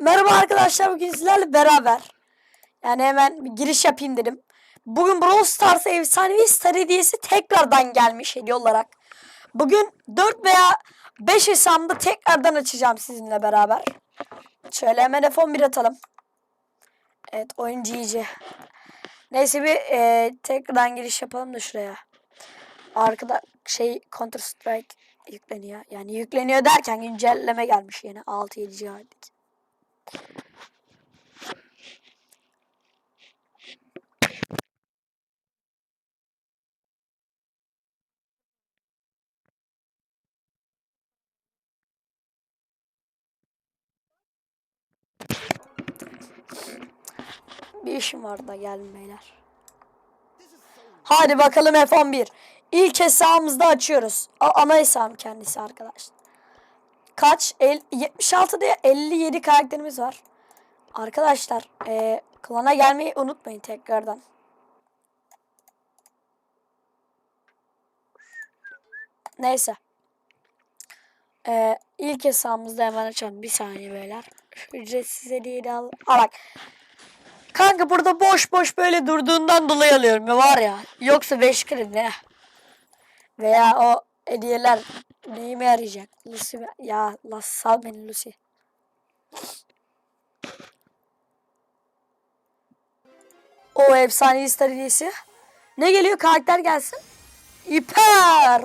Merhaba arkadaşlar bugün sizlerle beraber. Yani hemen bir giriş yapayım dedim. Bugün Brawl Stars efsanevi star hediyesi tekrardan gelmiş hediye olarak. Bugün 4 veya 5 hesabımda tekrardan açacağım sizinle beraber. Şöyle hemen F11 atalım. Evet oyuncu iyice. Neyse bir e, tekrardan giriş yapalım da şuraya. Arkada şey Counter Strike yükleniyor. Yani yükleniyor derken güncelleme gelmiş yine 6-7 GB'lik. Bir işim var da gelin beyler. Hadi bakalım F11. İlk hesabımızda açıyoruz. A- ana hesabım kendisi arkadaşlar. Kaç? El, 76 diye 57 karakterimiz var. Arkadaşlar eee, klana gelmeyi unutmayın tekrardan. Neyse. Eee ilk hesabımızda hemen açalım. Bir saniye beyler. Şu ücretsiz hediyeyi al. Aa bak. Kanka burada boş boş böyle durduğundan dolayı alıyorum ya var ya. Yoksa 5 kere ne? Veya o hediyeler neyime yarayacak? Lucy ya la sal beni Lucy. O efsane star hediyesi. Ne geliyor? Karakter gelsin. Hiper.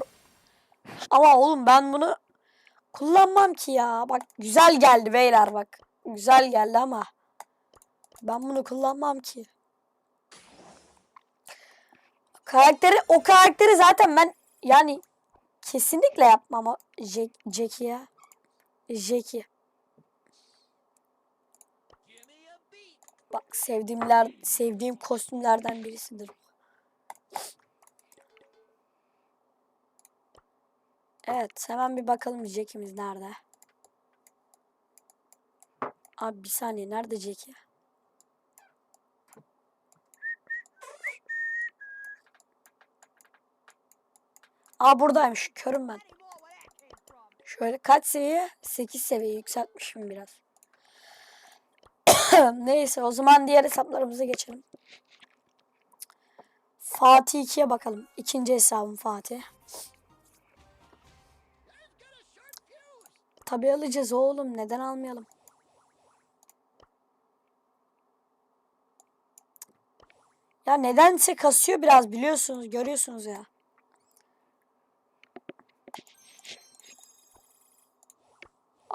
Ama oğlum ben bunu kullanmam ki ya. Bak güzel geldi beyler bak. Güzel geldi ama. Ben bunu kullanmam ki. Karakteri o karakteri zaten ben yani kesinlikle yapmam o Jack. Jackie. Bak sevdiğimler sevdiğim kostümlerden birisidir. Evet hemen bir bakalım Jackie'miz nerede? Abi bir saniye nerede Jackie? Aa buradaymış. Körüm ben. Şöyle kaç seviye? 8 seviye yükseltmişim biraz. Neyse o zaman diğer hesaplarımıza geçelim. Fatih 2'ye bakalım. İkinci hesabım Fatih. Tabii alacağız oğlum. Neden almayalım? Ya nedense kasıyor biraz biliyorsunuz. Görüyorsunuz ya.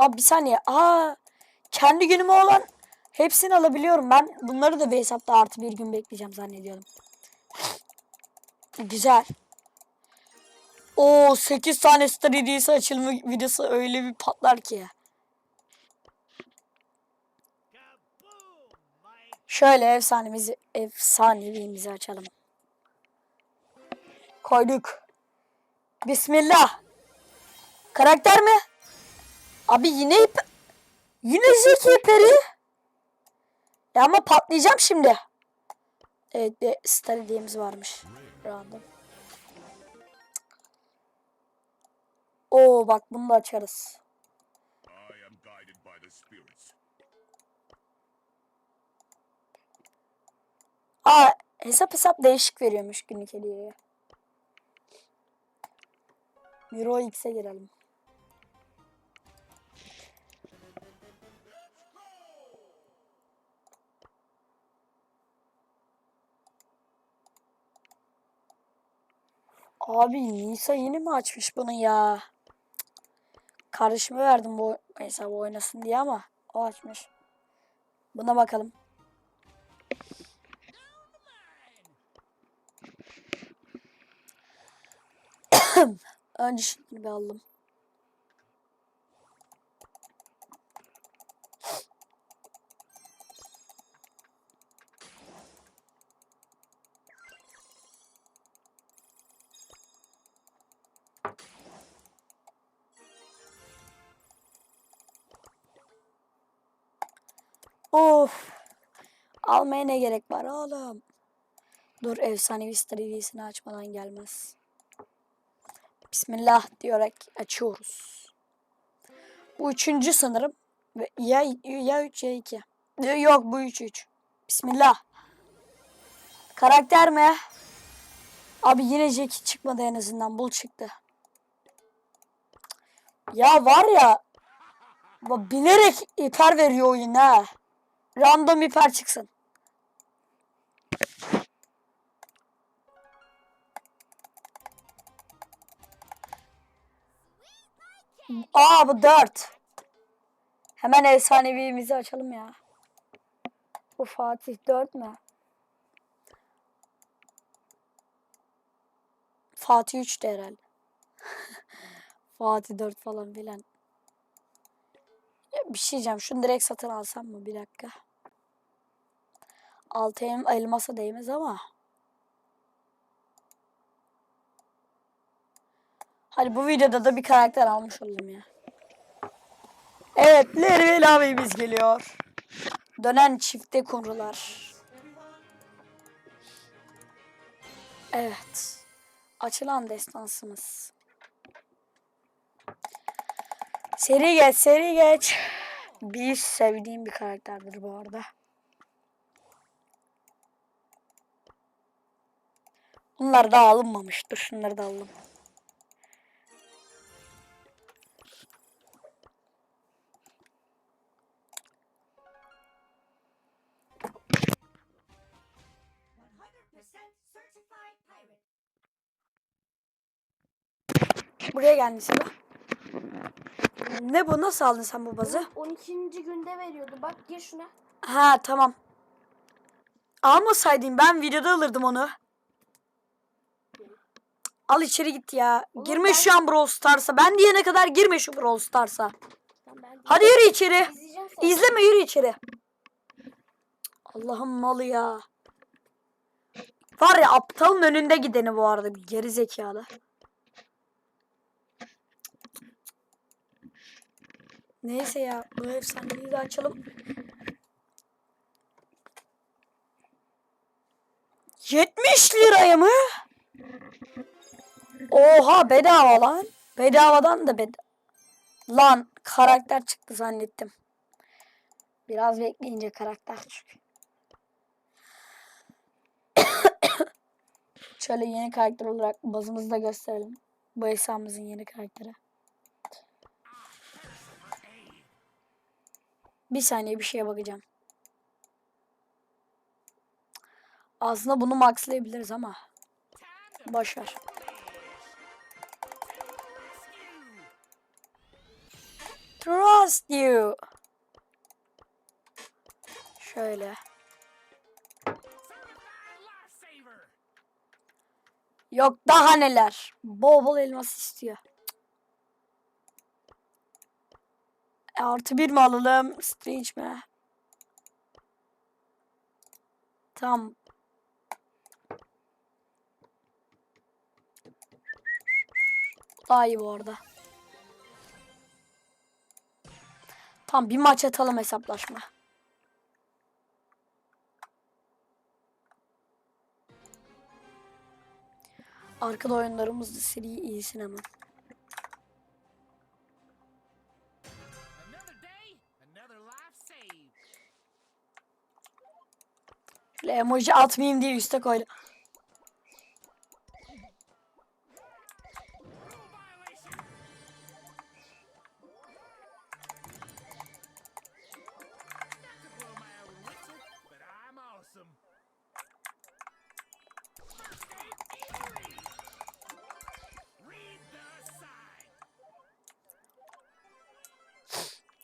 Abi bir saniye. Aa, kendi günüme olan hepsini alabiliyorum. Ben bunları da bir hesapta artı bir gün bekleyeceğim zannediyorum. Güzel. O 8 tane star hediyesi açılma videosu öyle bir patlar ki. Şöyle efsanemizi efsanevimizi açalım. Koyduk. Bismillah. Karakter mi? Abi yine ip... Yine zeki peri. Ya ama patlayacağım şimdi. Evet bir star varmış. Random. Oo bak bunu da açarız. Aa hesap hesap değişik veriyormuş günlük hediyeye. Euro X'e girelim. Abi Nisa yeni mi açmış bunu ya? Kardeşime verdim bu hesabı oynasın diye ama o açmış. Buna bakalım. Önce şunu bir alalım. Of. Almaya ne gerek var oğlum? Dur efsanevi star hediyesini açmadan gelmez. Bismillah diyerek açıyoruz. Bu üçüncü sanırım. Ya, ya 3 ya 2. Yok bu 3 3. Bismillah. Karakter mi? Abi yine Jackie çıkmadı en azından. Bul çıktı. Ya var ya. Bilerek hiper veriyor oyun ha. Random hiper çıksın. Aa bu 4. Hemen efsanevimizi açalım ya. Bu Fatih 4 mü? Fatih 3 de herhalde. Fatih 4 falan filan. Ya bir şey diyeceğim. Şunu direkt satın alsam mı? Bir dakika. Altı el elmasa değmez ama. Hadi bu videoda da bir karakter almış oldum ya. Evet, Lervel abimiz geliyor. Dönen çifte kumrular. Evet. Açılan destansımız. Seri geç, seri geç. Bir sevdiğim bir karakterdir bu arada. Bunlar da alınmamıştır. Şunları da alalım. Buraya gelmişsin. Ne bu? Nasıl aldın sen bu bazı? 12. günde veriyordu. Bak gir şuna. Ha tamam. Almasaydın ben videoda alırdım onu. Al içeri git ya. Oğlum girme ben- şu an Brawl Stars'a. Ben diyene kadar girme şu Brawl Stars'a. Ben Hadi yürü içeri. izleyeceğim seni. İzleme yürü içeri. Allah'ım malı ya. Var ya aptalın önünde gideni bu arada bir geri zekalı. Neyse ya bu efsaneyi de açalım. 70 liraya mı? Oha bedava lan. Bedavadan da bed. Lan karakter çıktı zannettim. Biraz bekleyince karakter çıkıyor. Şöyle yeni karakter olarak bazımızı da gösterelim. Bu hesabımızın yeni karakteri. Bir saniye bir şeye bakacağım. Aslında bunu maxlayabiliriz ama. Boşver. Trust you. Şöyle. Yok daha neler. Bol bol elmas istiyor. Artı bir mi alalım? Strange mi? Tamam. Daha iyi bu arada. Tamam bir maç atalım hesaplaşma. Arkada oyunlarımız da seri iyisin hemen. Şöyle emoji atmayayım diye üste koydum.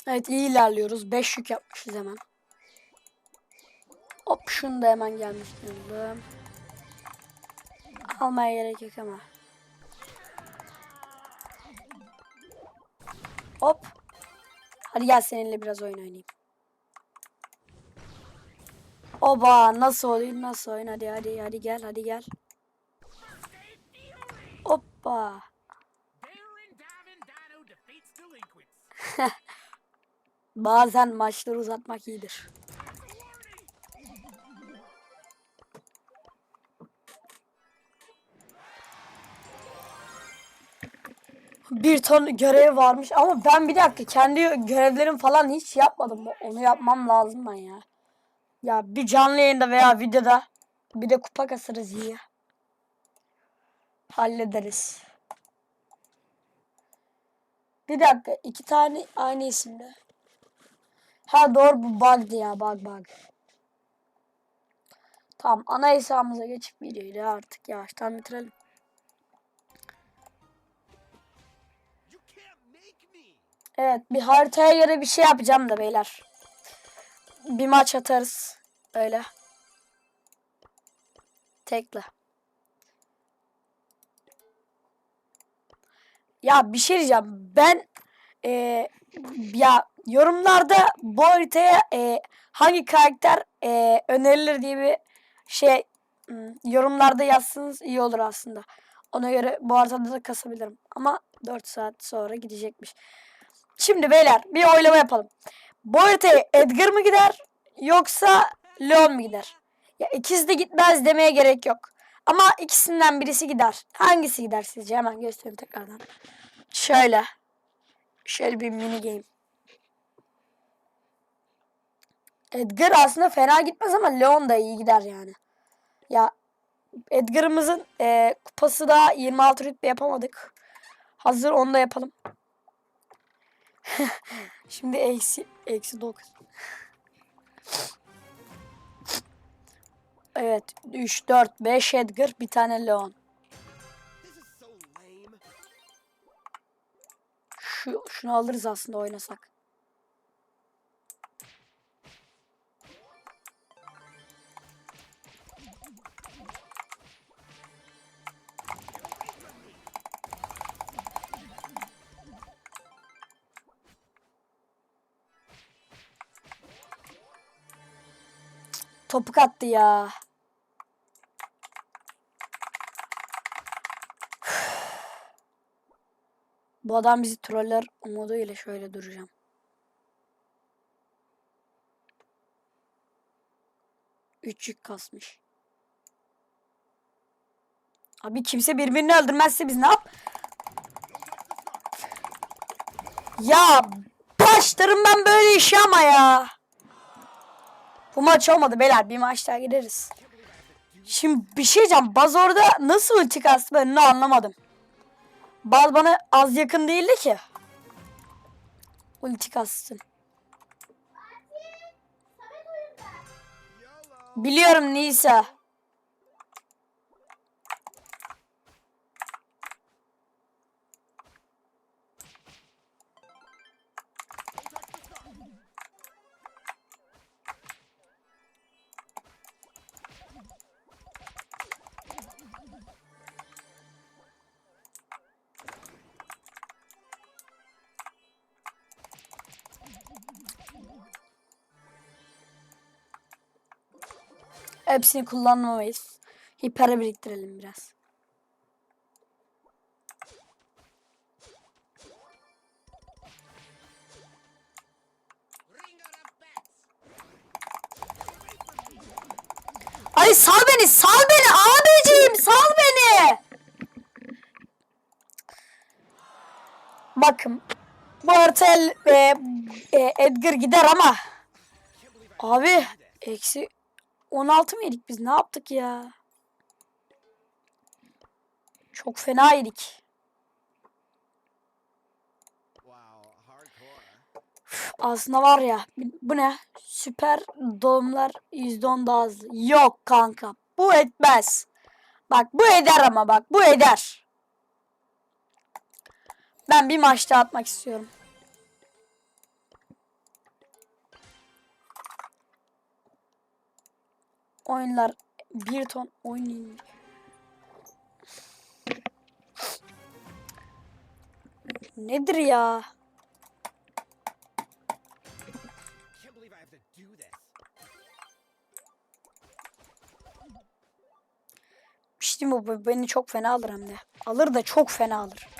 Evet iyi ilerliyoruz. 5 yük yapmışız hemen. Şunu da hemen gelmiş yandım. Almaya gerek yok ama. Hop. Hadi gel seninle biraz oyun oynayayım. Oba nasıl oyun nasıl oyun hadi hadi hadi gel hadi gel. Hoppa. Bazen maçları uzatmak iyidir. Bir ton görev varmış ama ben bir dakika kendi görevlerim falan hiç yapmadım. Onu yapmam lazım ben ya. Ya bir canlı yayında veya videoda bir de kupa kasarız iyi. Hallederiz. Bir dakika iki tane aynı isimde. Ha doğru bu bug'dı ya bug bug. Tamam ana hesabımıza geçip videoyu artık yavaştan bitirelim. Evet bir haritaya göre bir şey yapacağım da beyler. Bir maç atarız. Öyle. Tekle. Ya bir şey diyeceğim. Ben eee, ya yorumlarda bu haritaya eee, hangi karakter eee, önerilir diye bir şey hmm, yorumlarda yazsanız iyi olur aslında. Ona göre bu haritada da kasabilirim. Ama 4 saat sonra gidecekmiş. Şimdi beyler bir oylama yapalım. Bu haritaya Edgar mı gider yoksa Leon mu gider? Ya ikisi de gitmez demeye gerek yok. Ama ikisinden birisi gider. Hangisi gider sizce? Hemen göstereyim tekrardan. Şöyle. Şöyle bir mini game. Edgar aslında fena gitmez ama Leon da iyi gider yani. Ya Edgar'ımızın e, kupası da 26 rütbe yapamadık. Hazır onu da yapalım. Şimdi eksi eksi 9. Evet 3 4 5 Edgar bir tane Leon. Şu şunu alırız aslında oynasak. Topuk attı ya. Bu adam bizi troller umuduyla şöyle duracağım. Üç yük kasmış. Abi kimse birbirini öldürmezse biz ne yap? Ya başlarım ben böyle işe ama ya. Bu maç olmadı beyler. Bir maç daha gideriz. Şimdi bir şey diyeceğim. Baz orada nasıl ulti kastı ben onu anlamadım. Baz bana az yakın değildi ki. Ulti kastın. Biliyorum Nisa. Hepsini kullanmamayız. Hiper biriktirelim biraz. Ay sal beni, sal beni abiciğim, sal beni. Bakın. Bu harita el- e, e, Edgar gider ama. Abi eksi 16 mı yedik biz? Ne yaptık ya? Çok fena yedik. Üf, Aslında var ya bu ne? Süper doğumlar %10 daha hızlı. Yok kanka. Bu etmez. Bak bu eder ama bak bu eder. Ben bir maçta atmak istiyorum. Oyunlar bir ton oynayın. Nedir ya? İşte bu beni çok fena alır hem de. Alır da çok fena alır.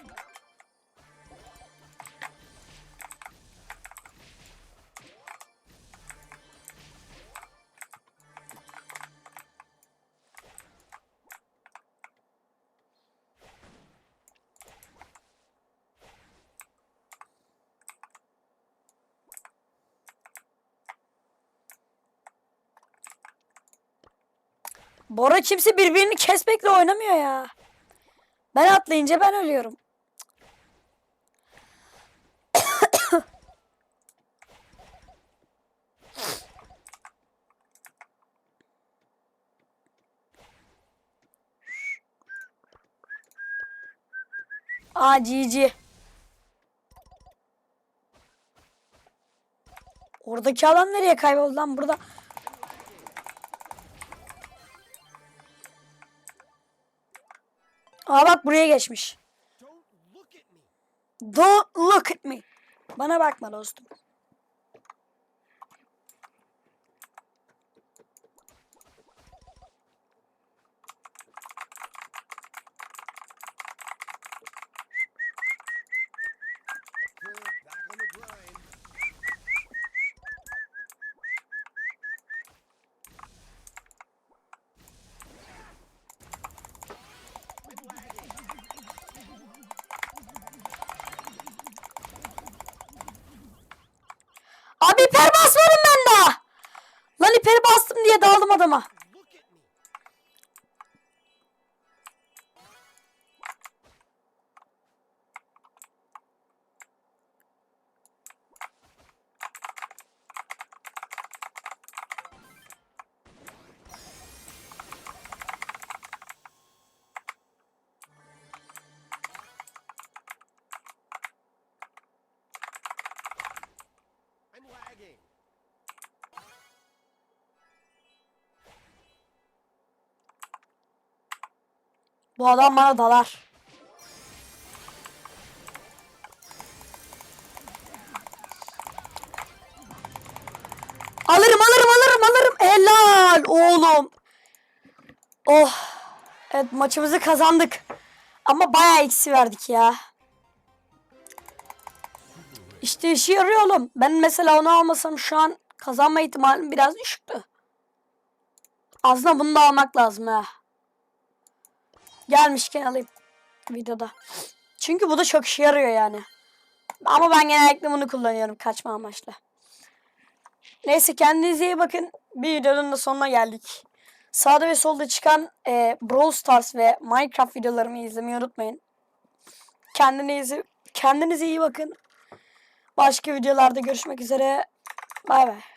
Bora kimse birbirini kesmekle oynamıyor ya. Ben atlayınca ben ölüyorum. Aa GG. Oradaki adam nereye kayboldu lan burada? Aa bak buraya geçmiş. Don't look at me. Bana bakma dostum. back on the grind. Abi hiper basmadım ben daha. Lan hiperi bastım diye daldım adama. Look at me. I'm lagging. Bu adam bana dalar. Alırım alırım alırım alırım. Helal oğlum. Oh. Evet maçımızı kazandık. Ama bayağı eksi verdik ya. İşte işe yarıyor oğlum. Ben mesela onu almasam şu an kazanma ihtimalim biraz düşüktü. Aslında bunu da almak lazım ha. Gelmişken alayım videoda. Çünkü bu da çok işe yarıyor yani. Ama ben genellikle bunu kullanıyorum kaçma amaçlı. Neyse kendinize iyi bakın. Bir videonun da sonuna geldik. Sağda ve solda çıkan e, Brawl Stars ve Minecraft videolarımı izlemeyi unutmayın. Kendinize, kendinize iyi bakın. Başka videolarda görüşmek üzere. Bay bay.